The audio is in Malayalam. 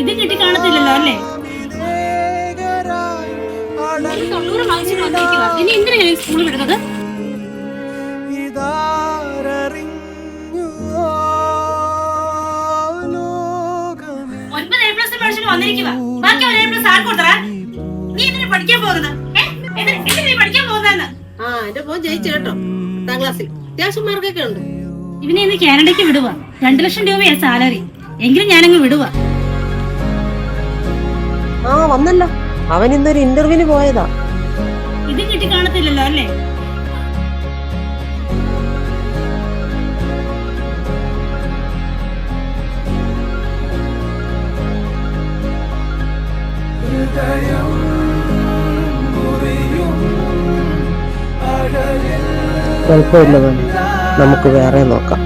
ഇത് കിട്ടി കാണത്തില്ലല്ലോ അല്ലേ? എനിക്ക് തൊണ്ണൂറ് മാർക്സിന് വന്നിരിക്കുക ഇനി എന്തിനാണ് ഈ സ്കൂളിൽ വിടുന്നത്? ഒൻപത് എ പ്ലസ് പഠിച്ചിട്ട് വന്നിരിക്കുക ബാക്കി ഒരു എ പ്ലസ് ആർക്ക് കൊടുത്തറാ നീ എന്തിനാ പഠിക്കാൻ പോകുന്നത്? ഏ? എന്തിനാ എന്തിനാ നീ പഠിക്കാൻ പോകുന്നതെന്ന്? ആ എന്റെ മോൻ ജയിച്ചു കേട്ടോ. പത്താം ക്ലാസ്സിൽ. അത്യാവശ്യം മാർക്കൊക്കെ ഉണ്ട്. ഇവനെ ഇന്ന് കാനഡയ്ക്ക് വിടുക രണ്ടു ലക്ഷം രൂപയാ സാലറി. എങ്കിലും ഞാനങ്ങ് വിടുക ആ വന്നല്ലോ. അവൻ ഇന്നൊരു ഇന്റർവ്യൂവിന് പോയതാ. ഇത് കിട്ടി കാണത്തില്ലല്ലോ അല്ലേ? കുഴപ്പമില്ല. നമുക്ക് വേറെ നോക്കാം.